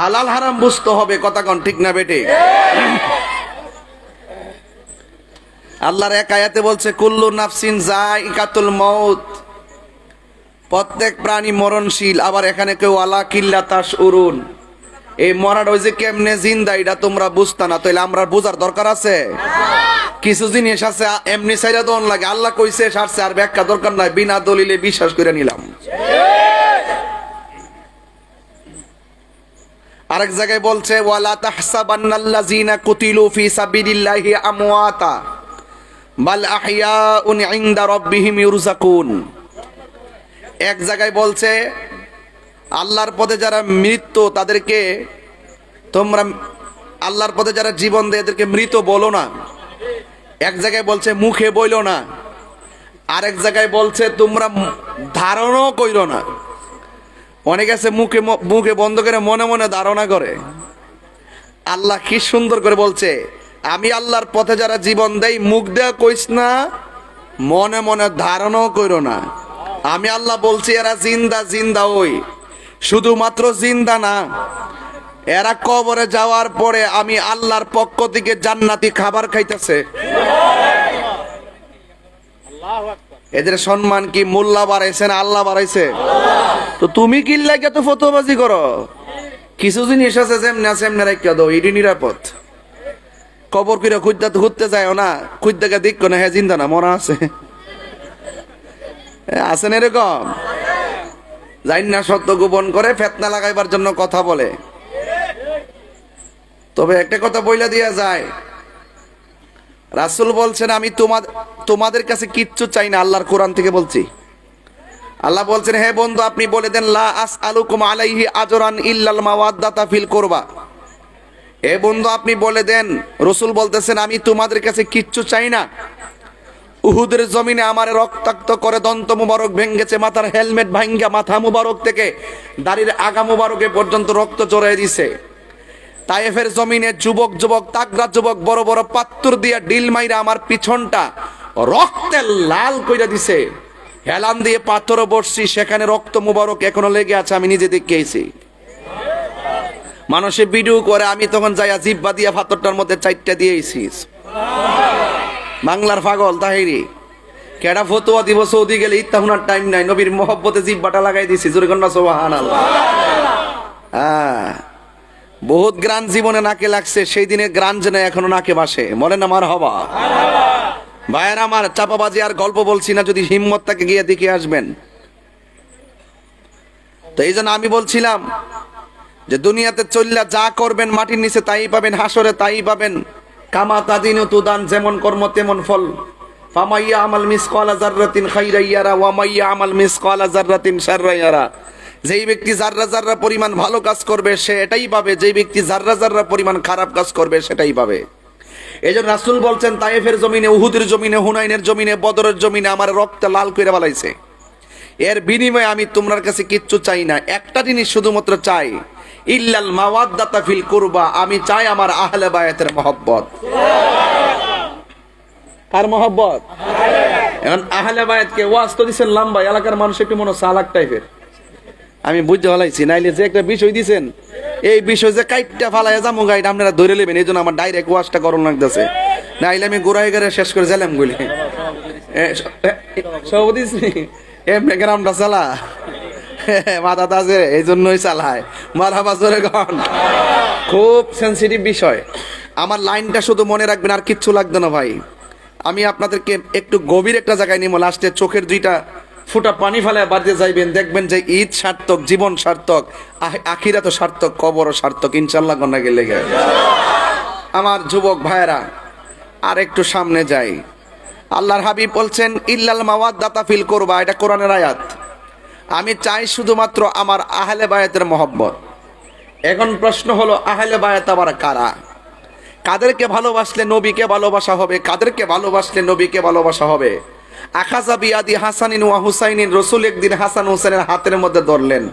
হালাল হারাম বুঝতে হবে, কথা কন, ঠিক না বেটে? আল্লাহর এক আয়াতে বলছে, কুল্লু নাফসিন জাইকাতুল মউত। প্রত্যেক প্রাণী মরণশীল, আবার এখানে কেউ, আলা কিল্লা তাস উরুন এই মরার ওই যে কেমনে জিন্দা, এটা তোমরা বুঝতা না। তাইলে আমরা বোঝার দরকার আছে? কিছু জিনিস আছে, এমনি সাইরা দন লাগে। আল্লাহ কইছে সারছে আর ব্যাখ্যা দরকার নাই। বিনা দলিলে বিশ্বাস করে নিলাম। আরেক জায়গায় বলছে, ওয়ালা তাহসাবান্নাল্লাযিনা কুতিলু ফি সাবিলিল্লাহি আমওয়াতা, বাল আহইয়াউন ইনদা রাব্বিহিম ইরযাকুন এক জায়গায় বলছে, আল্লাহর পথে যারা মৃত্যু, তাদেরকে তোমরা, আল্লাহর পথে যারা জীবন দেয়, এদেরকে মৃত বলো না। এক জায়গায় বলছে, মুখে বইলো না। আরেক জায়গায় বলছে, তোমরা ধারণও কইরো না। অনেক আছে মুখে মুখে বন্ধ করে মনে মনে ধারণা করে। আল্লাহ কি সুন্দর করে বলছে, আমি আল্লাহর পথে যারা জীবন দেই, মুখ দেয়া কইস না, মনে মনে ধারণাও কইরো না। আমি আল্লাহ বলছি, এরা জিন্দা জিন্দা ওই। শুধুমাত্র জিন্দা না, এরা কবরে যাওয়ার পরে আমি আল্লাহর পক্ষ থেকে জান্নাতি খাবার খাইতেছে। এদের সম্মান কি মোল্লা বাড়াইছে না আল্লাহ বাড়াইছে? তো তুমি কি লাগে তো ফতোবাজি করো? কিছু জিনিস আছে যেমনি আছে রাখিয়া দাও, এটি নিরাপদ। কবর করে খুঁজতে ঘুরতে যায় না, খুঁজতে গিয়ে দিক না হ্যাঁ চিন্তা না মনে আছে। আছেন এরকম? জানি না সত্য গোপন করে ফেতনা লাগাইবার জন্য কথা বলে। তবে একটা কথা বইলা দিয়া যায় রাসূল বলছেন, আমি তোমাদের তোমাদের কাছে কিচ্ছু চাই না, আল্লাহর কোরআন থেকে বলছি। আল্লাহ বলছেন, হে বন্ধু, আপনি বলে দেন, লা আস আলুকুম আলাইহি আজরান ইল্লাল মাওয়াদ্দাতা ফিল করবা। হে বন্ধু, আপনি বলে দেন, রসুল বলতেছেন, আমি তোমাদের কাছে কিচ্ছু চাই না। উহুদের জমিনে আমার রক্তাক্ত করে দন্ত মুবারক ভেঙ্গেছে, মাথার হেলমেট ভাঙ্গা, মাথা মুবারক থেকে দাড়ির আগা মুবারকে পর্যন্ত রক্ত চড়াই দিছে। তায়েফের জমিনে যুবক যুবক তাগরা যুবক, বড় বড় পাত্তর দিয়া ডিল মাইরা আমার পিছনটা রক্তে লাল কইরা দিছে। হেলান দিয়ে পাথরও বসছি সেখানে রক্ত মুবারক এখনও লেগে আছে, আমি নিজে দেখেছি মানুষে ভিডিও করে, আমি তখন যাইয়া জিব্বা দিয়া পাথরটার মধ্যে চারটা দিয়েছি বাংলার পাগল, তাহিরি। কেডা ফতুয়া দিব সৌদি গেলে, ইত্তাহুনার টাইম নাই, নবীর মহব্বতে জিব্বাটা লাগাই দিছি, জোরে কন্যা আল্লাহ হ্যাঁ বহুত গ্রান জীবনে নাকে লাগছে, সেই দিনে গ্রান যেন এখনও নাকে বাসে মনে আমার হবা। ভাইয়ের আমার, চাপাবাজি আর গল্প বলছি না, যদি হিম্মত তাকে গিয়ে দেখে আসবেন। তো এই জন্য আমি বলছিলাম যে দুনিয়াতে চললা যা করবেন, মাটির নিচে তাই পাবেন, হাসরে তাই পাবেন। কামা তাদিনু তুদান, যেমন কর্ম তেমন ফল। ফামাইয়া আমাল মিস মিসকালা জাররাতিন খাইরাইয়ারা ওয়ামাইয়া আমাল মিস মিসকালা জাররাতিন শাররাইয়ারা। যেই ব্যক্তি জাররা জাররা পরিমাণ ভালো কাজ করবে, সে এটাই পাবে। যেই ব্যক্তি জাররা জাররা পরিমাণ খারাপ কাজ করবে, সেটাই পাবে। এই জন্য রাসুল বলছেন তাইফের জমিনে, উহুদের জমিনে, হুনাইনের জমিনে, বদরের জমিনে আমার রক্ত লাল করে বালাইছে। এর বিনিময়ে আমি তোমার কাছে কিচ্ছু চাই না। একটা জিনিস শুধুমাত্র চাই, ইল্লাল মাওয়াদ্দাতা ফিল কুরবা। আমি চাই আমার আহলে বায়াতের মহব্বত। কার মহব্বত? এখন আহলে বায়াতকে ওয়াজ তো দিছেন লম্বা, এলাকার মানুষ একটু মনে হয় চালাক টাইপের। আমি বুঝতে ভালাইছি নাইলে যে একটা বিষয় দিছেন, এই বিষয় যে কাইটটা ফালাইয়া যাব গাইড, আপনারা ধরে নেবেন, এই জন্য আমার ডাইরেক্ট ওয়াজটা করণ লাগতেছে। নাইলে আমি গোড়ায় করে শেষ করে জেলাম গুলি। সভাপতি এমনি গ্রামটা চালা। মাথা আছে, এই জন্যই চালায়। মাথা বাজরে গন খুব সেন্সিটিভ বিষয়। আমার লাইনটা শুধু মনে রাখবেন, আর কিচ্ছু লাগবে না ভাই। আমি আপনাদেরকে একটু গভীর একটা জায়গায় নিব লাস্টে চোখের দুইটা ফুটা পানি ফেলায় বাড়িতে যাইবেন, দেখবেন যে ঈদ সার্থক, জীবন সার্থক আখিরা তো সার্থক, কবরও সার্থক ইনশাল্লাহ কন্যা গেলে। আমার যুবক ভাইয়েরা আর একটু সামনে যাই। আল্লাহর হাবিব বলছেন, ইল্লাল মাওয়াদ দাতা ফিল করবা এটা কোরআনের আয়াত। আমি চাই শুধুমাত্র আমার আহলে বায়াতের মহব্বত। এখন প্রশ্ন হলো, আহলে বায়াত আবার কারা? কাদেরকে ভালোবাসলে নবীকে ভালোবাসা হবে, কাদেরকে ভালোবাসলে নবীকে ভালোবাসা হবে? আখাজা বিয়াদি হাসানিন ওয়া হুসাইনিন, রসুল একদিন হাসান হুসেনের হাতের মধ্যে ধরলেন।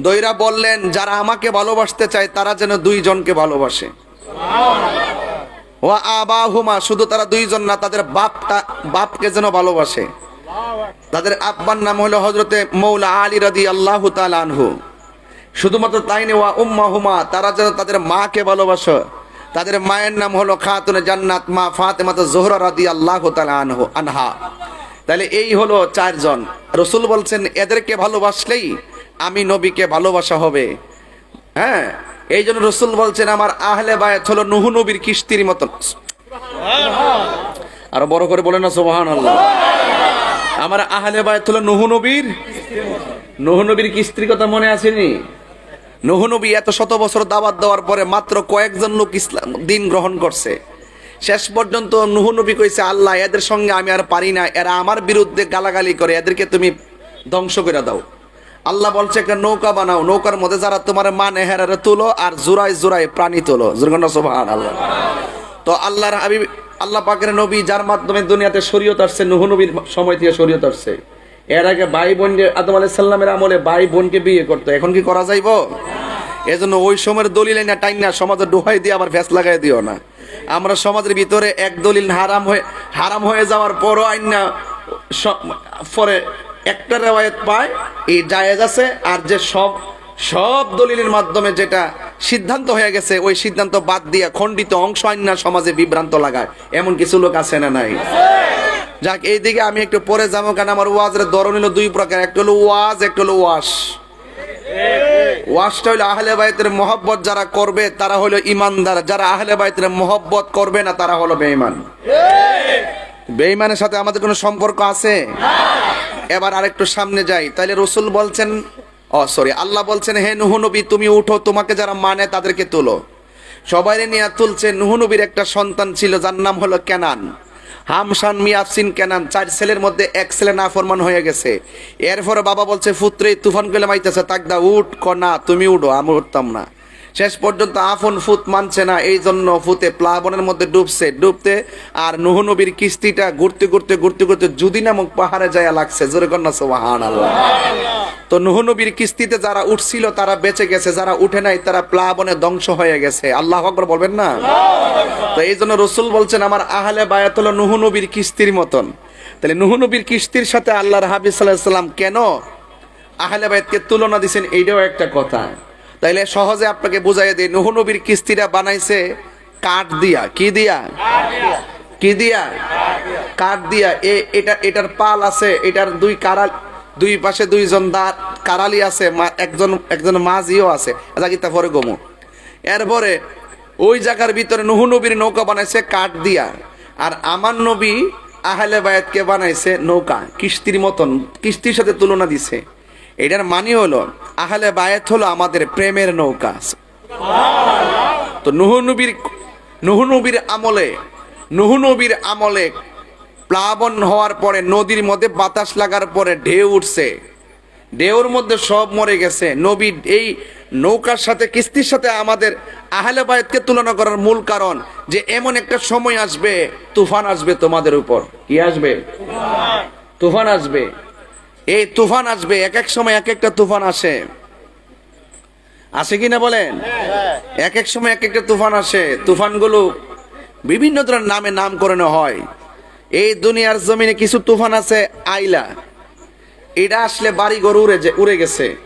দইরা বললেন, যারা আমাকে ভালোবাসতে চায়, তারা যেন দুইজনকে ভালোবাসে। ও আবাহুমা, শুধু তারা দুইজন না, তাদের বাপটা, বাপকে যেন ভালোবাসে। তাদের আব্বার নাম হলো হজরতে মৌলা আলী রাদি আল্লাহ আনহু। শুধুমাত্র তাই নেই ওয়া উম্মা হুমা তারা যেন তাদের মাকে ভালোবাসো। তাদের মায়ের নাম হলো খাতুনে জান্নাত মা ফাতেমাত জোহরা রাদি আল্লাহ আনহু, আনহা। তাহলে এই হলো চারজন। রসুল বলছেন, এদেরকে ভালোবাসলেই আমি নবীকে ভালোবাসা হবে। হ্যাঁ এই জন্য রসুল বলছেন, আমার আহলে বায়াত হলো নুহু নবীর কিস্তির মতন। আরও বড় করে বলে না সোবাহান আল্লাহ আমার আহলে বায়াত হলো নুহু নবীর নুহু নবীর কিস্তির কথা মনে আসেনি? নুহু নবী এত শত বছর দাওয়াত দেওয়ার পরে মাত্র কয়েকজন লোক ইসলাম দিন গ্রহণ করছে। শেষ পর্যন্ত নুহু নবী কইছে, আল্লাহ, এদের সঙ্গে আমি আর পারি না। এরা আমার বিরুদ্ধে গালাগালি করে। এদেরকে তুমি ধ্বংস করে দাও। আল্লাহ বলছে, একটা নৌকা বানাও। নৌকার মধ্যে যারা তোমার মানে হেরারে তুলো আর জোড়াই জোড়াই প্রাণী তোলো। আল্লাহ তো আল্লাহর হাবিব আল্লাহ পাকের নবী, যার মাধ্যমে দুনিয়াতে শরীয়ত আসছে, নুহু নবীর সময় থেকে শরীয়ত আসছে। এর আগে ভাই বোন আদম আলাইহিস সাল্লামের আমলে ভাই বোনকে বিয়ে করতো। এখন কি করা যাইব? এজন্য ওই সময়ের দলিল না টাইম না, সমাজে ডুহাই দিয়ে আবার ফ্যাস লাগাই দিও না। আমরা সমাজের ভিতরে এক দলিল হারাম হয়ে হারাম হয়ে যাওয়ার পরও আইন না পরে একটা রেওয়ায়ত পায়, এই জায়েজ আছে, আর যে সব সব দলিলের মাধ্যমে যেটা সিদ্ধান্ত হয়ে গেছে, ওই সিদ্ধান্ত বাদ দিয়ে খণ্ডিত অংশ আইন না সমাজে বিভ্রান্ত লাগায়। এমন কিছু লোক আছে না নাই? যাক, এইদিকে আমি একটু পরে যাব কারণ আমার ওয়াজের ধরন হলো দুই প্রকার। একটা হলো ওয়াজ, একটা হলো ওয়াশ। ওয়াশটা হলো আহলে বাইতের মহব্বত যারা করবে, তারা হলো ইমানদার যারা আহলে বাইতের মহব্বত করবে না, তারা হলো বেঈমান। বেঈমানের সাথে আমাদের কোনো সম্পর্ক আছে? এবার আরেকটু সামনে যাই। তাহলে রসুল বলছেন, ও সরি আল্লাহ বলছেন, হে নুহু নবী, তুমি উঠো, তোমাকে যারা মানে তাদেরকে তুলো। সবাই নিয়ে তুলছে, নুহু নবীর একটা সন্তান ছিল, যার নাম হলো কেনান। হামশান মিয়াফসিন কেনান, চার ছেলের মধ্যে এক ছেলে না ফরমান হয়ে গেছে। এরপরে বাবা বলছে, ফুত্রে, তুফান গেলে মাইতেছে, তাক দা, উঠ কনা, তুমি উঠো, আমি উঠতাম না। শেষ পর্যন্ত আফন ফুত মানছে না, এই জন্য ফুতে প্লাবনের মধ্যে ডুবছে। ডুবতে আর নুহ নবীর কিস্তিটা ঘুরতে ঘুরতে ঘুরতে ঘুরতে যুদি নামক পাহাড়ে যায় লাগছে। জোরে কন্যা সোহান আল্লাহ তো নুহ নবীর কিস্তিতে যারা উঠছিল, তারা বেঁচে গেছে, যারা উঠে নাই, তারা প্লাবনে ধ্বংস হয়ে গেছে। আল্লাহ আকবর বলবেন না? তো এই জন্য রসুল বলছেন, আমার আহলে বায়াত হলো নুহু নবীর কিস্তির মতন। তাহলে নুহু নবীর কিস্তির সাথে আল্লাহর হাবিজ সাল্লাহ সাল্লাম কেন আহলে বায়াতকে তুলনা দিছেন? এইটাও একটা কথা। তাইলে সহজে আপনাকে বুঝাই দিই, নুহু নবীর কিস্তিটা বানাইছে কাঠ দিয়া। কি দিয়া? কি দিয়া? কাঠ দিয়া। এ, এটা, এটার পাল আছে, এটার দুই কারাল, দুই পাশে দুইজন দাঁত, কারালি আছে একজন একজন মাঝিও আছে। জাগিতা পরে গমু। এরপরে ওই জায়গার ভিতরে নুহু নবীর নৌকা বানাইছে কাঠ দিয়া। আর আমার নবী আহলে বায়াতকে বানাইছে নৌকা, কিস্তির মতন, কিস্তির সাথে তুলনা দিছে। এটার মানে হলো, আহলে বায়াত হলো আমাদের প্রেমের নৌকা। তো নুহু নবীর নুহু নবীর আমলে, নুহু নবীর আমলে প্লাবন হওয়ার পরে, নদীর মধ্যে বাতাস লাগার পরে ঢেউ উঠছে। ঢেউর মধ্যে সব মরে গেছে। নবী এই নৌকার সাথে, কিস্তির সাথে আমাদের আহলে বায়তকে তুলনা করার মূল কারণ যে এমন একটা সময় আসবে, তুফান আসবে তোমাদের উপর। কি আসবে? তুফান আসবে। এই তুফান আসবে এক এক সময় এক একটা তুফান আসে। আসে কিনা বলেন? এক এক সময় এক একটা তুফান আসে। তুফানগুলো বিভিন্ন ধরনের নামে নাম করানো হয়। এই দুনিয়ার জমিনে কিছু তুফান আছে আইলা। এটা আসলে বাড়িঘর উড়ে যে উড়ে গেছে।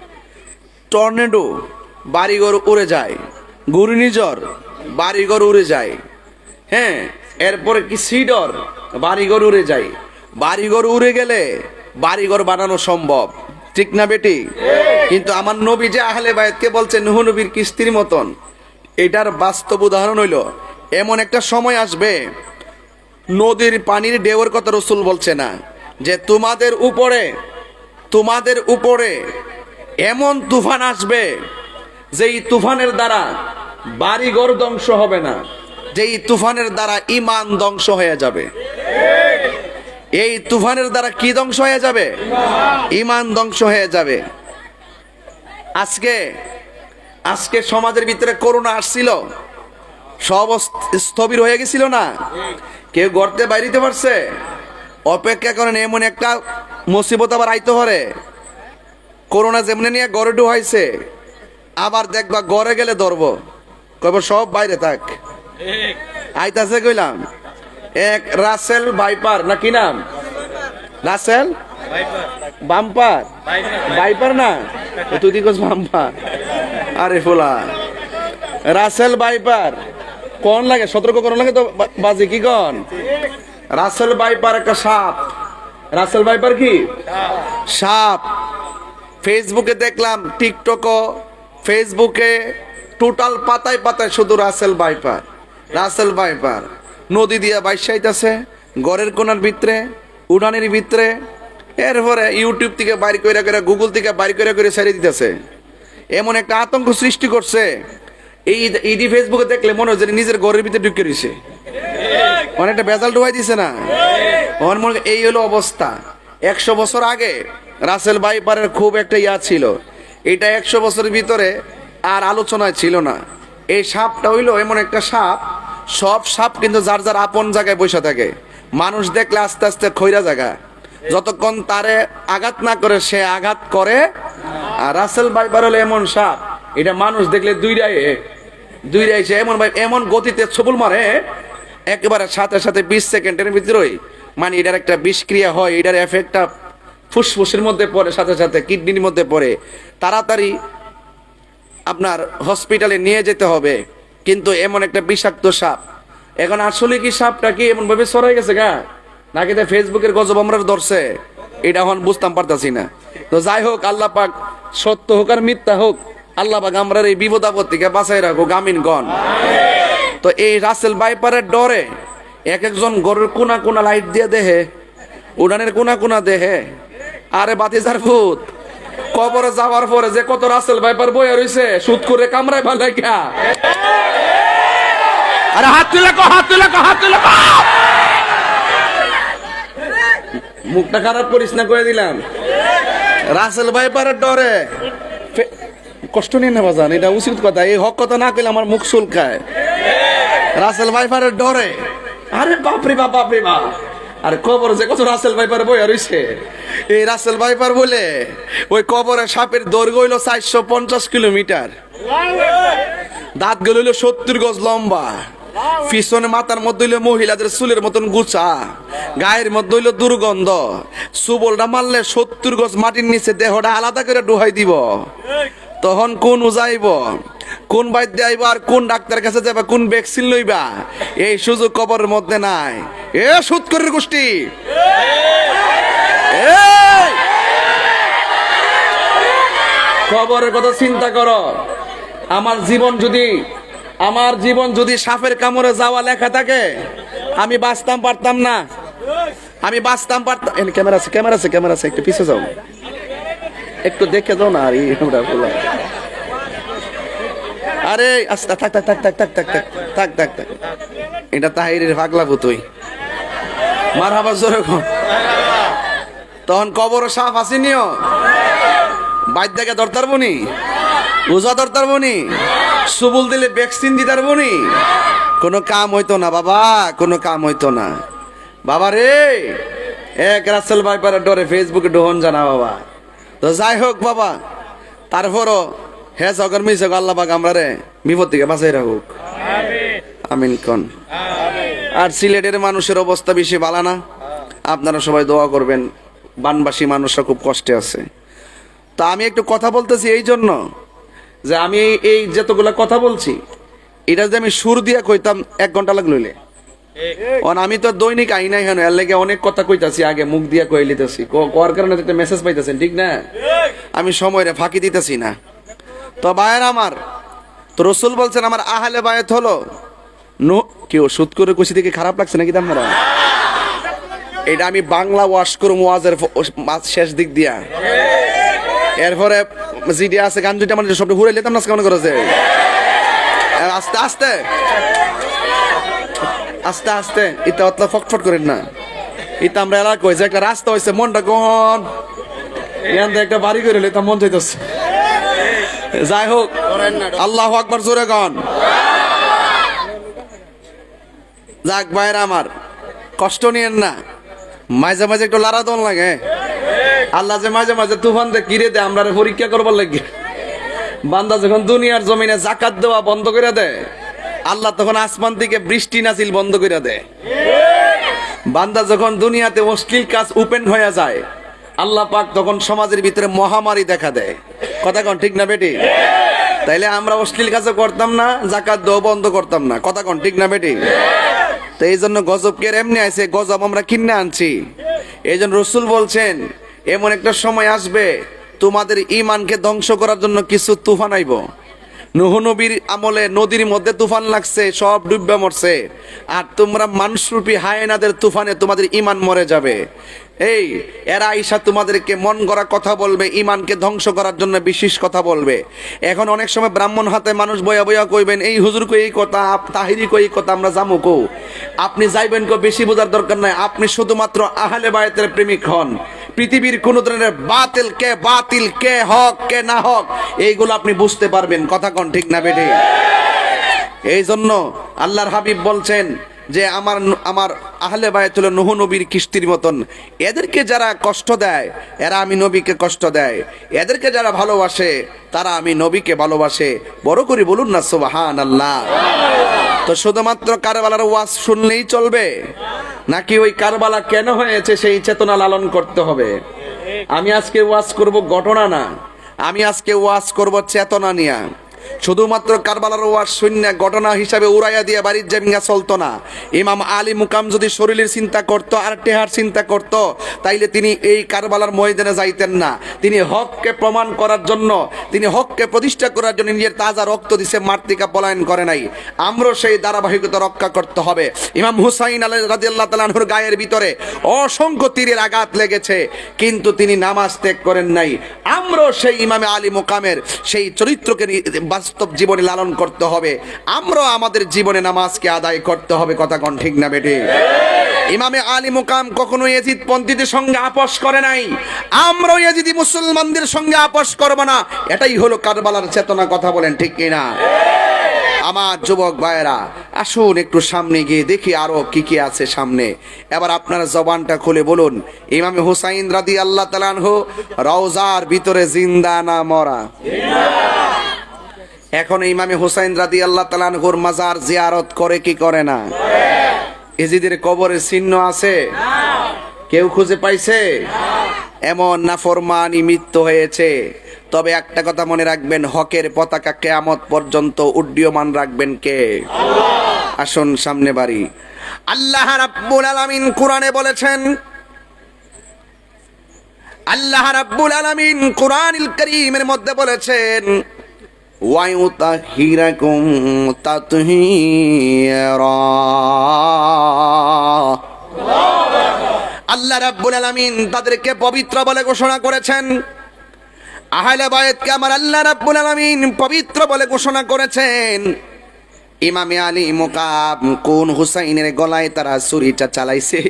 টর্নেডো বাড়িঘর উড়ে যায়। ঘূর্ণিঝড় বাড়িঘর উড়ে যায়। হ্যাঁ এরপরে কি সিডর বাড়িঘর উড়ে যায়। বাড়িঘর উড়ে গেলে বাড়িঘর বানানো সম্ভব। ঠিক না বেটি? কিন্তু আমার নবী যে আহলে বায়াতকে বলছে, নুহু নবীর কিস্তির মতন। এটার বাস্তব উদাহরণ হইল, এমন একটা সময় আসবে, নদীর পানির ঢেউয়ের কথা রসুল বলছে না, যে তোমাদের উপরে তোমাদের উপরে এমন তুফান আসবে, যেই তুফানের দ্বারা বাড়িঘর ধ্বংস হবে না, যেই তুফানের দ্বারা ইমান ধ্বংস হয়ে যাবে। এই তুফানের দ্বারা কি ধ্বংস হয়ে যাবে? ইমান ধ্বংস হয়ে যাবে। আজকে আজকে সমাজের ভিতরে করোনা আসছিল। সব স্থবির হয়ে গেছিল না? কেউ গর্তে বাইরিতে পারছে? অপেক্ষা করেন এমন একটা মুসিবত আবার আইতে পারে। করোনা যেমনি নিয়ে গড়ে ডুহাইছে আবার দেখবা গড়ে গেলে ধরবো। কব সব বাইরে থাক। আইতাছে কইলাম। এক রাসেল বাইপার না কি নাম? রাসেল? বাম্পার। বাইপার না? তুই দিকস বাম্পার? আরে ফোলা। রাসেল বাইপার কোন লাগে? সতর্ক কোন লাগে তো বাজে, কি কন? রাসেল বাইপার একটা সাপ। রাসেল বাইপার কি? সাপ। ফেসবুকে দেখলাম, টিকটকও। ফেসবুকে টোটাল পাতায় পাতায় শুধু রাসেল বাইপার রাসেল বাইপার নদী দিয়া বাইসাইতেছে গড়ের কোনার ভিতরে উড়ানের ভিতরে, এরপরে ইউটিউব থেকে বাইর করে করে গুগল থেকে বাইর করে করে ছেড়ে দিতেছে। এমন একটা আতঙ্ক সৃষ্টি করছে। এই ইডি ফেসবুকে দেখলে মনে হচ্ছে নিজের ঘরের ভিতরে ঢুকে রয়েছে অনেকটা বেজাল ডুবাই দিছে না? আমার মনে এই হলো অবস্থা। একশো বছর আগে রাসেল বাইপারের খুব একটা ইয়া ছিল। এটা একশো বছরের ভিতরে আর আলোচনায় ছিল না। এই সাপটা হইল এমন একটা সাপ সব সাপ কিন্তু যার যার আপন জায়গায় বসে থাকে। মানুষ দেখলে আস্তে আস্তে খৈরা জায়গা। যতক্ষণ তারে আঘাত না করে, সে আঘাত করে। আর রাসেল বাইবার হলো এমন সাপ, এটা মানুষ দেখলে দুই দুইটাই দুইটাই সে এমন ভাই, এমন গতিতে ছবুল মারে, একেবারে সাথে সাথে বিশ সেকেন্ডের ভিতরেই মানে এটার একটা বিষক্রিয়া হয়, এটার এফেক্টটা ফুসফুসের মধ্যে পড়ে, সাথে সাথে কিডনির মধ্যে পড়ে। তাড়াতাড়ি আপনার হসপিটালে নিয়ে যেতে হবে। কিন্তু এমন একটা বিষাক্ত সাপ। এখন আসলে কি সাপটা কি এমন ভাবে সরাই গেছে গা? নাকি তো ফেসবুকের গজব আমরা ধরছে? এটা এখন বুঝতাম পারতাছি না। তো যাই হোক আল্লাহ পাক সত্য হোক আর মিথ্যা হোক আল্লাহ পাক আমরা এই বিপদ আপদ থেকে বাঁচাই রাখো গামিন গণ তো এই রাসেল বাইপারের ডরে এক একজন গরুর কোনা কোনা লাইট দিয়ে দেহে উড়ানের কোনা কোনা দেহে। আরে বাতিজার ভূত কবরে যাওয়ার পরে যে কত রাসেল বাইপার বইয়া রইছে সুদ করে কামড়ায় ভালো আরে হাত তুলে কো, হাত তুলে কো, হাত তুলে কো। মুখটা খারাপ করিস না করে দিলাম। রাসেল বাইপারের ডরে। ফে- কষ্ট নিয়ে না বাজান এটা উচিত কথা। এই হক কথা না কইলে আমার মুখ চুলকায়। রাসেল ভাইপারের ডরে। আরে বাপরে বাপ বাপরে বাপ। আর কবর যে কত রাসেল ভাইপার বই রইছে। এই রাসেল ভাইপার বলে, ওই কবরে সাপের দৈর্ঘ্য হইল চারশো পঞ্চাশ কিলোমিটার। দাঁতগুলো হইল সত্তর গজ লম্বা। পিছনে মাথার মধ্যে হইল মহিলাদের চুলের মতন গুছা, গায়ের মধ্যে হইল দুর্গন্ধ। সুবলটা মারলে সত্তর গজ মাটির নিচে দেহটা আলাদা করে ডুহাই দিব। তখন কোন উজাইব, কোন বাইদ্য আইব আর কোন ডাক্তার কাছে যাবা কোন ভ্যাকসিন লইবা? এই সুযোগ কবরের মধ্যে নাই। এ সুৎকরের গোষ্ঠী! কবরের কথা চিন্তা করো। আমার জীবন যদি আমার জীবন যদি সাপের কামড়ে যাওয়া লেখা থাকে, আমি বাঁচতাম পারতাম না। আমি বাঁচতাম পারতাম ক্যামেরা আছে ক্যামেরা আছে ক্যামেরা আছে, একটু পিছিয়ে যাও। একটু দেখে যাও না, আর ওটা বলো। আরে, আস্তে, থাক থাক থাক থাক থাক থাক থাক থাক থাক থাক। এটা তাহিরের পাগলা তুই। মার হাবার জোরে। তখন কবর সাপ আসেনিও বাইর থেকে দরতার বনি রোজা দরতার বনি সুবুল দিলে ভ্যাকসিন দিতার বনি কোনো কাম হইতো না বাবা, কোনো কাম হইতো না। বাবা রে, এক রাসেল ভাইপারের ডরে ফেসবুকে ডোহন জানা বাবা। তো যাই হোক বাবা, তারপরও হে সকর মিস আল্লাহ পাক আমরা রে বিপদ থেকে বাঁচাই রাখুক। আমিন কন। আর সিলেটের মানুষের অবস্থা বেশি ভালো না। আপনারা সবাই দোয়া করবেন, বানবাসী মানুষরা খুব কষ্টে আছে। তা আমি একটু কথা বলতেছি এই জন্য। যে আমি এই- যতগুলা কথা বলছি এটা যদি আমি সুর দিয়া কইতাম এক ঘণ্টা লাগলইলে অন আমি তো দৈনিক আই নাই এর লেগে অনেক কথা কইতাছি আগে মুখ দিয়া কই লিতেছি। কোয়ার কারণে একটা মেসেজ পাইতেছেন ঠিক না? আমি সময়রে ফাঁকি দিতেছি না। তো ভাইয়ের আমার তো রসুল বলছেন আমার আহলে বায়াত হলো নো কেউ সুদ করে কষি থেকে খারাপ লাগছে নাকি আপনারা? এটা আমি বাংলা ওয়াশ করুম ওয়াজের শেষ দিক দিয়া। এরপরে জিডি আছে, গান দুইটা মানে সব ঘুরে লেতাম না কেমন করেছে আস্তে আস্তে। আস্তে আস্তে। ইতা অতলা ফটফট করেন না। ইতা আমরা এলাকা হয়েছে, একটা রাস্তা হয়েছে, মনটা গহন। ইয়ান দিয়ে একটা বাড়ি করে লেতাম মন চাইতেছে। যাই হোক, আল্লাহ আকবার, জোরে গন যাক, ভাইরা আমার, কষ্ট নিয়েন না। মাঝে মাঝে একটু লারা দন লাগে। আল্লাহ যে মাঝে মাঝে তুফান দে কিরে দে আমরা পরীক্ষা করবার লাগে। বান্দা যখন দুনিয়ার জমিনে জাকাত দেওয়া বন্ধ করে দেয়, আল্লাহ তখন আসমান থেকে বৃষ্টি নাসিল বন্ধ করে দেয়। বান্দা যখন দুনিয়াতে অশ্লীল কাজ ওপেন হয়ে যায়, আল্লাহ পাক তখন সমাজের ভিতরে মহামারী দেখা দেয়। কথা কন ঠিক না বেটি? তাইলে আমরা অশ্লীল কাজও করতাম না, জাকাত দেওয়া বন্ধ করতাম না। কথা কন ঠিক না বেটি? তো এই জন্য গজবকে এমনি আছে গজব আমরা কিনে আনছি। এই জন্য রসুল বলছেন এমন একটা সময় আসবে, তোমাদের ইমানকে ধ্বংস করার জন্য কিছু তুফান আইব। নুহ নবীর আমলে নদীর মধ্যে তুফান লাগছে, সব ডুববে মরছে। আর তোমরা মানুষরূপী হায়নাদের তুফানে তোমাদের ইমান মরে যাবে। এই, এরা ঈশা তোমাদেরকে মন গড়া কথা বলবে ইমানকে ধ্বংস করার জন্য বিশেষ কথা বলবে। এখন অনেক সময় ব্রাহ্মণ হাতে মানুষ বয়া বয়া কইবেন, এই হুজুর কই এই কথা তাহিরি কই এই কথা, আমরা জামু আপনি যাইবেন কো, বেশি বোঝার দরকার নাই। আপনি শুধুমাত্র আহলে বায়তের প্রেমিক হন। পৃথিবীর কোন ধরনের বাতিল কে বাতিল, কে হক, কে না হক, এইগুলো আপনি বুঝতে পারবেন। কথা কন ঠিক না বেটে এই জন্য আল্লাহর হাবিব বলছেন যে আমার আমার আহলে বায়াত হলো নুহ নবীর কিস্তির মতন, এদেরকে যারা কষ্ট দেয়, এরা আমি নবীকে কষ্ট দেয়। এদেরকে যারা ভালোবাসে, তারা আমি নবীকে ভালোবাসে। বড় করে বলুন না সুবাহান আল্লাহ তো শুধুমাত্র কারবালার ওয়াজ শুনলেই চলবে? নাকি ওই কারবালা কেন হয়েছে সেই চেতনা লালন করতে হবে? আমি আজকে ওয়াজ করব ঘটনা না। আমি আজকে ওয়াজ করব চেতনা নিয়া। শুধুমাত্র কারবালার ওয়াজ শূন্য ঘটনা হিসাবে উড়াইয়া দিয়ে বাড়ির জামিঙ্গা চলতো না। ইমাম আলী মুকাম যদি শরীরের চিন্তা করত, আর টেহার চিন্তা করত, তাইলে তিনি এই কারবালার ময়দানে যাইতেন না। তিনি হককে প্রমাণ করার জন্য, তিনি হককে প্রতিষ্ঠা করার জন্য নিজের তাজা রক্ত দিছে মার্তিকা পলায়ন করে নাই। আমরাও সেই ধারাবাহিকতা রক্ষা করতে হবে। ইমাম হুসাইন আলী রাজিয়াল্লাহ তালাহুর গায়ের ভিতরে অসংখ্য তীরের আঘাত লেগেছে, কিন্তু তিনি নামাজ ত্যাগ করেন নাই। আমরাও সেই ইমামে আলী মোকামের সেই চরিত্রকে বাস্তব জীবনে লালন করতে হবে। আমরাও আমাদের জীবনে নামাজকে আদায় করতে হবে, কথা কন ঠিক না বেটে ইমামে আলী মুকাম কখনো এজিদ পন্থীদের সঙ্গে আপোষ করে নাই। আমরাও এজিদি মুসলমানদের সঙ্গে আপোষ করব না। এটাই হলো কারবালার চেতনা, কথা বলেন ঠিক কিনা? আমার যুবক ভাইয়েরা, আসুন একটু সামনে গিয়ে দেখি আরও কি কি আছে সামনে। এবার আপনার জবানটা খুলে বলুন। ইমামে হুসাইন রাদি আল্লাহ তালানহু রওজার ভিতরে জিন্দা না মরা? এখন ইমামে হুসাইন রাদি আল্লাহ তালানহুর মাজার জিয়ারত করে কি করে না? এজিদের কবরের চিহ্ন আছে? কেউ খুঁজে পাইছে? এমন নাফরমানি মৃত্যু হয়েছে। তবে একটা কথা মনে রাখবেন, হকের পতাকা কেয়ামত পর্যন্ত উড্ডীয়মান রাখবেন কে? আসুন সামনে বাড়ি। আল্লাহ রাব্বুল আলামিন কোরআনে বলেছেন, আল্লাহ রাব্বুল আলামিন কোরআনুল কারীমের মধ্যে বলেছেন ওয়ায়ুতাহিরাকুম তাতহীরা আল্লাহ রাব্বুল আলামিন তাদেরকে পবিত্র বলে ঘোষণা করেছেন। আহলে বায়াতকে আমার আল্লাহ রাব্বুল আলামিন পবিত্র বলে ঘোষণা করেছেন। ইমামে আলী মুকাম কোন হুসাইনের গলায় তারা ছুরিটা চালাইছে?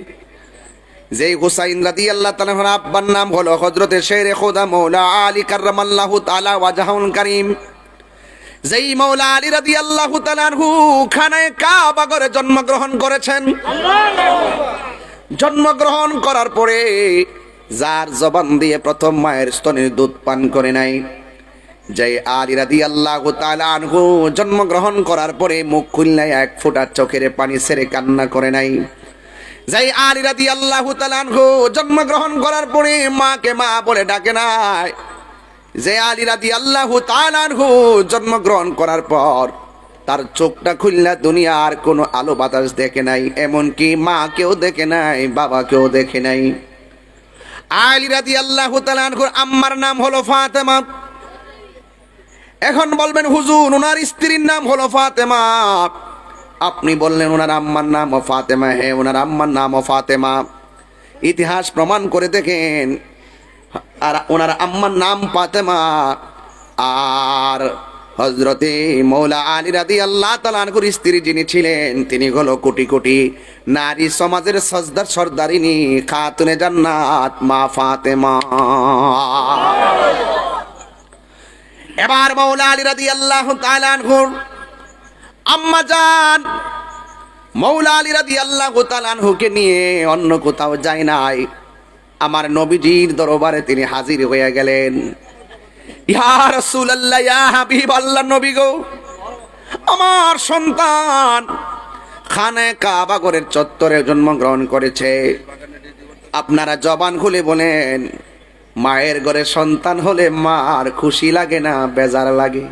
যেই হুসাইন রাদি আল্লাহ তালাহর আব্বার নাম হলো হজরতে শেরে খোদা মৌলা আলী কার্রামাল্লাহু তাআলা ওয়াজাহুল কারীম। যেই মৌলা আলী রাদি আল্লাহ তালাহু খানায় কাবাগরে জন্মগ্রহণ করেছেন। জন্মগ্রহণ করার পরে যার জবান দিয়ে প্রথম মায়ের স্তনের দুধ পান করে নাই। যে আলী রাদি আল্লাহ আনহু জন্মগ্রহণ করার পরে মুখ খুলনায় এক ফোঁটা চোখের পানি ছেড়ে কান্না করে নাই। যাই আলী রাদি আল্লাহ আনহু জন্মগ্রহণ করার পরে মাকে মা বলে ডাকে নাই। যে আলী রাদি আল্লাহ আনহু জন্মগ্রহণ করার পর তার চোখটা খুললা দুনিয়ার কোনো আলো বাতাস দেখে নাই, এমনকি মা কেউ দেখে নাই বাবা কেউ দেখে নাই। আলী রাদি আল্লাহ তালানহুর আম্মার নাম হলো ফাতেমা। এখন বলবেন, হুজুর ওনার স্ত্রীর নাম হলো ফাতেমা। আপনি বললেন ওনার আম্মার নাম ও ফাতেমা। হ্যাঁ ওনার আম্মার নাম ও ফাতেমা। ইতিহাস প্রমাণ করে দেখেন আর ওনার আম্মার নাম ফাতেমা। আর হজরতে মৌলা আলী রাদি আল্লাহ তালানকুর স্ত্রী যিনি ছিলেন, তিনি হলো কোটি কোটি নারী সমাজের সজদার সর্দারিনী খাতুনে জান্নাত, মা ফাতেমা। এবার মৌলা আলী রাদি আল্লাহ তালানহুর আম্মা যান মৌলা আলী রাদি আল্লাহ তালানহুকে নিয়ে অন্য কোথাও যায় নাই। আমার নবীজির দরবারে তিনি হাজির হয়ে গেলেন। ইয়া নবী গো, আমার সন্তান খানে কাবাগরের চত্বরে জন্মগ্রহণ করেছে। আপনারা জবান খুলে বলেন, মায়ের ঘরে সন্তান হলে মার খুশি লাগে না, বেজার লাগে?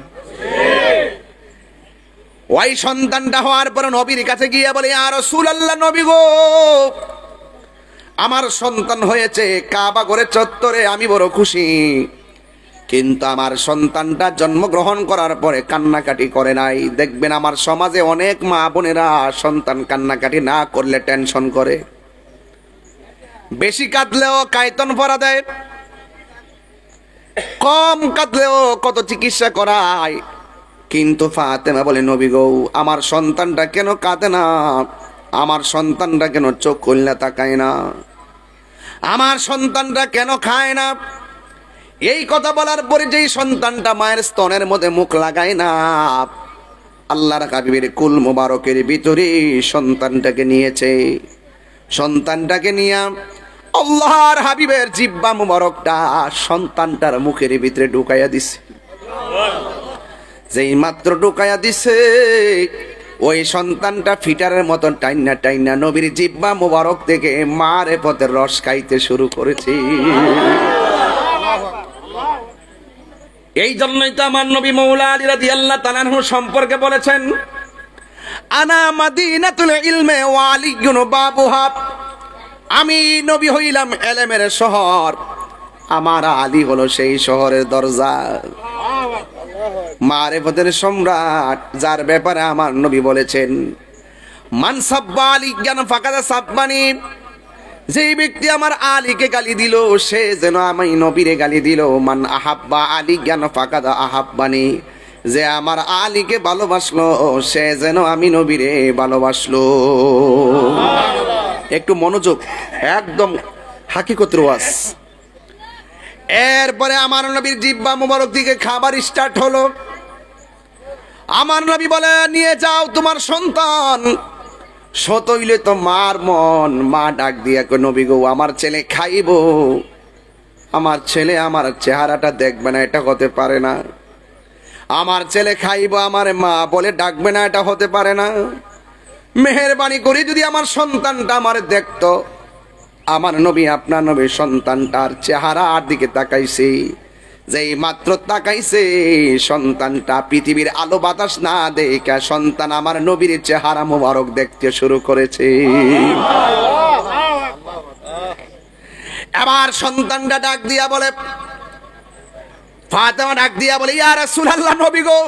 ওই সন্তানটা হওয়ার পর নবীর কাছে গিয়ে বলে আর রসুল আল্লাহ নবী গো আমার সন্তান হয়েছে, কাবা করে চত্বরে আমি বড় খুশি। কিন্তু আমার সন্তানটা জন্মগ্রহণ করার পরে কান্নাকাটি করে নাই। দেখবেন আমার সমাজে অনেক মা বোনেরা সন্তান কান্নাকাটি না করলে টেনশন করে। বেশি কাঁদলেও কায়তন পরা দেয়। কম কাঁদলেও কত চিকিৎসা করায়। কিন্তু ফাতেমা বলে, নবী গৌ, আমার সন্তানটা কেন কাঁদে না? আমার সন্তানটা কেন চোখ খুললে তাকায় না? আমার সন্তানটা কেন খায় না? এই কথা বলার পরে যেই সন্তানটা মায়ের স্তনের মধ্যে মুখ লাগায় না, আল্লাহর কাবিবের কুল মোবারকের ভিতরে সন্তানটাকে নিয়েছে। সন্তানটাকে নিয়ে আল্লাহর হাবিবের জিব্বা মুবারকটা সন্তানটার মুখের ভিতরে ঢুকাইয়া দিছে। যেই মাত্র ঢুকাইয়া দিছে ওই সন্তানটা ফিটারের মতন টাইনা টাইনা নবীর জিব্বা মুবারক থেকে মারে পথের রস খাইতে শুরু করেছি। এই জন্যই তো আমার নবী মৌলা আলী রাদিয়াল্লাহু তাআলা সম্পর্কে বলেছেন, আনা মাদিনাতুল ইলমে ওয়া আলিয়ুন বাবুহা। আমি নবী হইলাম এলেমের শহর, আমার আলী হলো সেই শহরের দরজা। মারেফতের সম্রাট, যার ব্যাপারে আমার নবী বলেছেন, মান সাব্বা আলী জ্ঞান ফাঁকাদা সাব্বানি যেই ব্যক্তি আমার আলীকে গালি দিল, সে যেন আমি নবীরে গালি দিল, মান আহাব্বা আলী জ্ঞান ফাঁকাদা আহাব্বানি যে আমার আলীকে ভালোবাসলো, সে যেন আমি নবীরে ভালোবাসলো। একটু মনোযোগ, একদম হাকিকতের ওয়াজ। এরপরে আমার নবীর জিব্বা মুবারক দিকে খাবার স্টার্ট হলো। আমার নবী বলে, নিয়ে যাও তোমার সন্তান। সতইলে তো মার মন। মা ডাক দিয়া নবী গো, আমার ছেলে খাইব। আমার ছেলে আমার চেহারাটা দেখবে না, এটা হতে পারে না। আমার ছেলে খাইব, আমার মা বলে, ডাকবে না, এটা হতে পারে না। মেহরবানি করে যদি আমার সন্তানটা আমার দেখতো। আমার নবী, আপনার নবী সন্তানটার চেহারার দিকে তাকাইছে। যেই মাত্র তাকাইছে, সন্তানটা পৃথিবীর আলো বাতাস না দেখা সন্তান আমার নবীর চেহারা মোবারক দেখতে শুরু করেছে। এবার সন্তানটা ডাক দিয়া বলে, ফাতেমা ডাক দিয়া বলে, ইয়া রাসূলুল্লাহ নবী গো।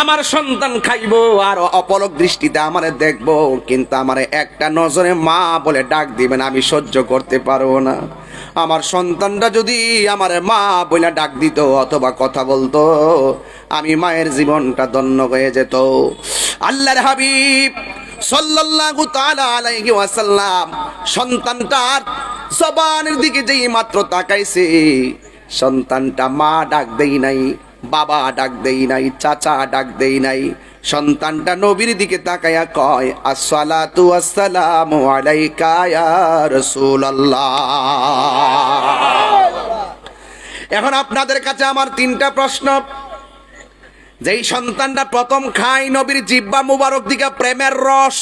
আমার সন্তান খাইবো আর অপলক দৃষ্টিতে আমারে দেখব, কিন্তু আমারে একটা নজরে মা বলে ডাক দিবেন, আমি সহ্য করতে পারব না। আমার সন্তানটা যদি আমার মা বলে ডাক দিত অথবা কথা বলতো, আমি মায়ের জীবনটা ধন্য হয়ে যেত। আল্লাহর হাবিব সাল্লাল্লাহু তাআলা আলাইহি ওয়াসাল্লাম সন্তানটার জবানের দিকে যেই মাত্র তাকাইছে, সন্তানটা মা ডাক দেই নাই। বাবা ডাক দেই নাই, চাচা ডাক দেই নাই। সন্তানটা নবীর দিকে তাকায়া কয় আসসালামু আলাইকা ইয়া রাসূলুল্লাহ। এখন আপনাদের কাছে আমার তিনটা প্রশ্ন। যেই সন্তানটা প্রথম খায় নবীর জিব্বা মুবারক দিকে প্রেমের রস।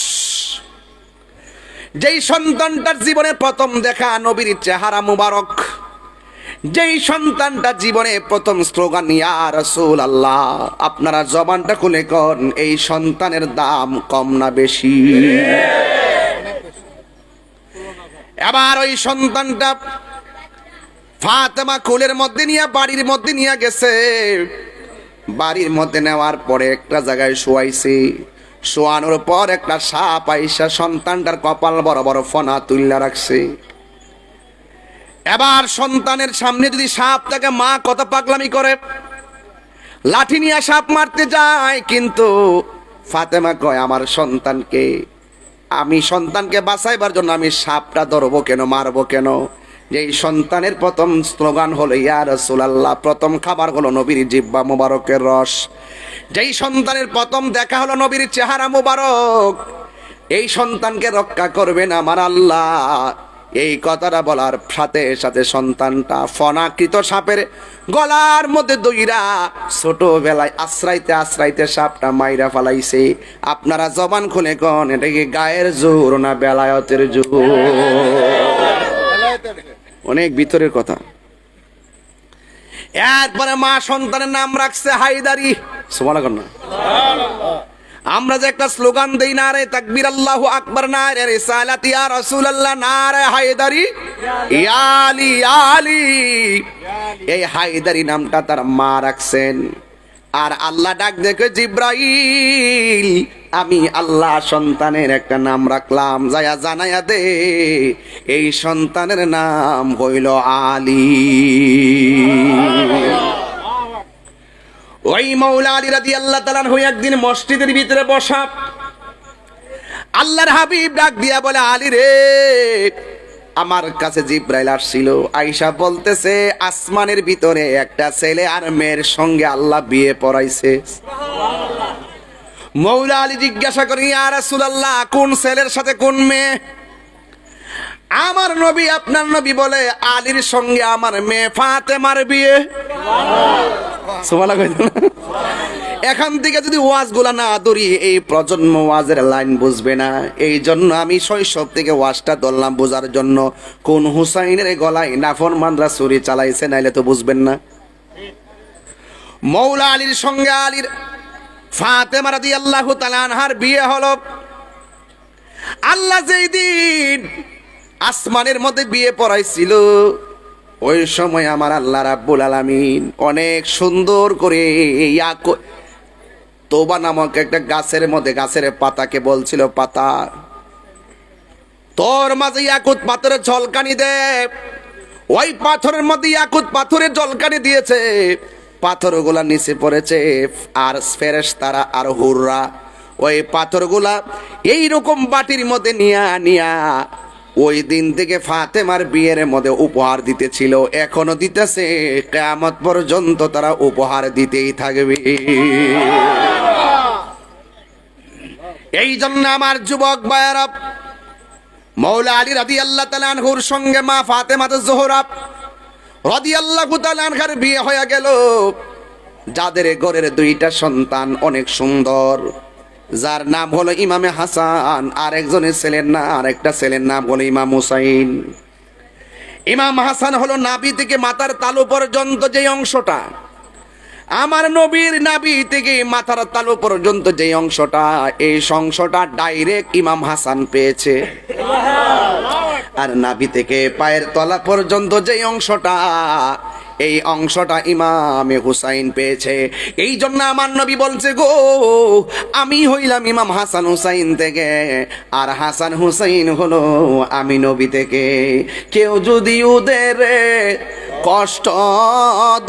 যেই সন্তানটার জীবনে প্রথম দেখা নবীর চেহারা মুবারক। যেই সন্তানটা জীবনে প্রথম স্লোগান, ইয়া রাসূল আল্লাহ আপনারা জবানটা খুলে কন, এই সন্তানের দাম কম না বেশি এবার ওই সন্তানটা ফাতেমা কোলের মধ্যে নিয়ে, বাড়ির মধ্যে নিয়ে গেছে। বাড়ির মধ্যে নেওয়ার পরে একটা জায়গায় শোয়াইছে। শোয়ানোর পর একটা সাপ আইসা সন্তানটার কপাল বড় বড় ফনা তুল্লা রাখছে। এবার সন্তানের সামনে যদি সাপ তাকে মা কত পাগলামি করে? লাঠি নিয়ে সাপ মারতে যায়, কিন্তু ফাতেমা কয়, আমার সন্তানকে, আমি সন্তানকে বাঁচাইবার জন্য আমি সাপটা ধরবো কেন, মারবো কেন? যে সন্তানের প্রথম স্লোগান হলো, ইয়া রাসূলুল্লাহ প্রথম খাবার হলো নবীর জিব্বা মোবারকের রস। যেই সন্তানের প্রথম দেখা হলো নবীর চেহারা মোবারক, এই সন্তানকে রক্ষা করবেন আমার আল্লাহ এই কথাটা বলার সাথে সাথে সন্তানটা ফনাকৃত সাপের গলার মধ্যে দইরা ছোটবেলায় আশ্রাইতে আশ্রাইতে সাপটা মাইরা ফালাইছে। আপনারা জবান খুলে কন, এটা কি গায়ের জোর না বেলায়তের জোর? অনেক ভিতরের কথা। একবারে মা সন্তানের নাম রাখছে হাইদারি কন্যা আমরা যে একটা স্লোগান দেই না রে, তাকবীর আল্লাহু আকবার না রে, রিসালাত ইয়া রাসূলুল্লাহ না রে, হায়দারি। ইয়া আলী এই হায়দারি নামটা তার মা রাখছেন। আর আল্লাহ ডাক দেখে জিব্রাইল, আমি আল্লাহ সন্তানের একটা নাম রাখলাম, যায়া জানায়া দে। এই সন্তানের নাম হইল আলী। ওই মৌলা আলী রাদি আল্লাহ তালান হয়ে একদিন মসজিদের ভিতরে বসা। আল্লাহর হাবিব ডাক দিয়া বলে, আলী রে, আমার কাছে জিব্রাইল আসছিল। আইসা বলতেছে, আসমানের ভিতরে একটা ছেলে আর মেয়ের সঙ্গে আল্লাহ বিয়ে পড়াইছে। মৌলা আলী জিজ্ঞাসা করি আর রাসূলুল্লাহ, কোন ছেলের সাথে কোন মেয়ে? আমার নবী, আপনার নবী বলে, আলীর সঙ্গে আমার মেয়ে ফাতেমার বিয়ে? এখান থেকে যদি ওয়াজগুলা না ধরি, এই প্রজন্ম ওয়াজের লাইন বুঝবে না। এই জন্য আমি শৈশব থেকে ওয়াজটা ধরলাম বোঝার জন্য। কোন হুসাইনের গলায় নাফর মানরা ছুরি চালাইছে, নাইলে তো বুঝবেন না। মৌলা আলীর সঙ্গে আলীর ফাতেমা রাদিয়াল্লাহু তাআলা আনহার বিয়ে হলো। আল্লাহ যেই দিন আসমানের মধ্যে বিয়ে পড়াইছিল। ওই সময় আমার আল্লাহ রাব্বুল আলামিন অনেক সুন্দর করে তোবা নামক একটা গাছের মধ্যে, গাছের পাতাকে বলছিল, পাতা, তোর মাঝে ইয়াকুত পাথরের ঝলকানি দে। ওই পাথরের মধ্যে ইয়াকুত পাথরের ঝলকানি দিয়েছে। পাথরগুলা নিচে পড়েছে আর ফেরেশ তারা আর হুররা। ওই পাথরগুলা এই রকম বাটির মধ্যে নিয়া নিয়া ওই দিন থেকে ফাতেমার বিয়ের মধ্যে উপহার দিতেছিল। এখনও দিতেছে, কেয়ামত পর্যন্ত তারা উপহার দিতেই থাকবে। এই জন্য আমার যুবক ভাইয়ারা, মৌলা আলী রাদি আল্লাহ তালানহুর সঙ্গে মা ফাতেমা জোহরাব রাদি আল্লাহ তালানহার বিয়ে হয়ে গেল। যাদের ঘরের দুইটা সন্তান অনেক সুন্দর। যার নাম হলো ইমামে হাসান আর একজনের ছেলের নাম আর একটা ছেলের নাম হলো ইমাম হুসাইন। ইমাম হাসান হলো নাবি থেকে মাথার তালু পর্যন্ত যে অংশটা। আমার নবীর নাবি থেকে মাথার তালু পর্যন্ত যে অংশটা, এই অংশটা ডাইরেক্ট ইমাম হাসান পেয়েছে। আর নাবি থেকে পায়ের তলা পর্যন্ত যে অংশটা এই অংশটা ইমামে হুসাইন পেয়েছে। এই জন্য আমার নবী বলছে, গো, আমি হইলাম ইমাম হাসান হুসাইন থেকে। আর হাসান হুসাইন হলো আমি নবী থেকে। কেউ যদি ওদের কষ্ট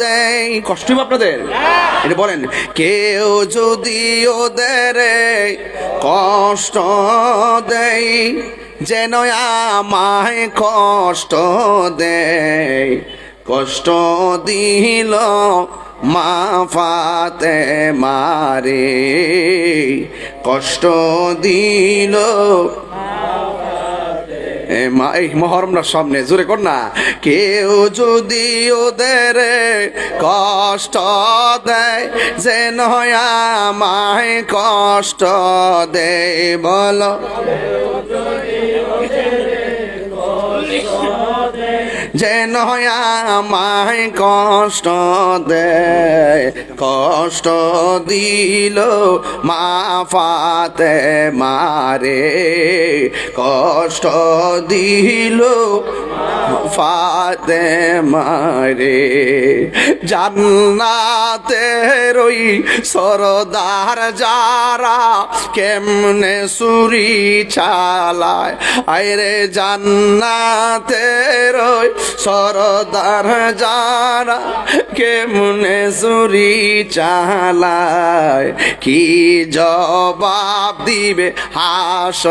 দেয়, কষ্ট আপনাদের? এটা বলেন, কেউ যদি ওদের কষ্ট দেয়, যেন আমায় কষ্ট দেয়। কষ্ট দিল মা ফাতে মারে, কষ্ট দিল এই মহরমটার সামনে, জোরে কর না। কেউ যদি ওদের কষ্ট দেয়, যে নয় কষ্ট দেয়, বলো। যে নয় আমায় কষ্ট দেয়, কষ্ট দিল মা ফাতে মারে। কষ্ট দিল ফাতে মারে। জান্নাতের ওই সরদার যারা কেমনে সুরি চালায়? আইরে জান্নাতের ওই সরদার যারা কেমনে সুরি চালায় কি জবাব দিবে হাস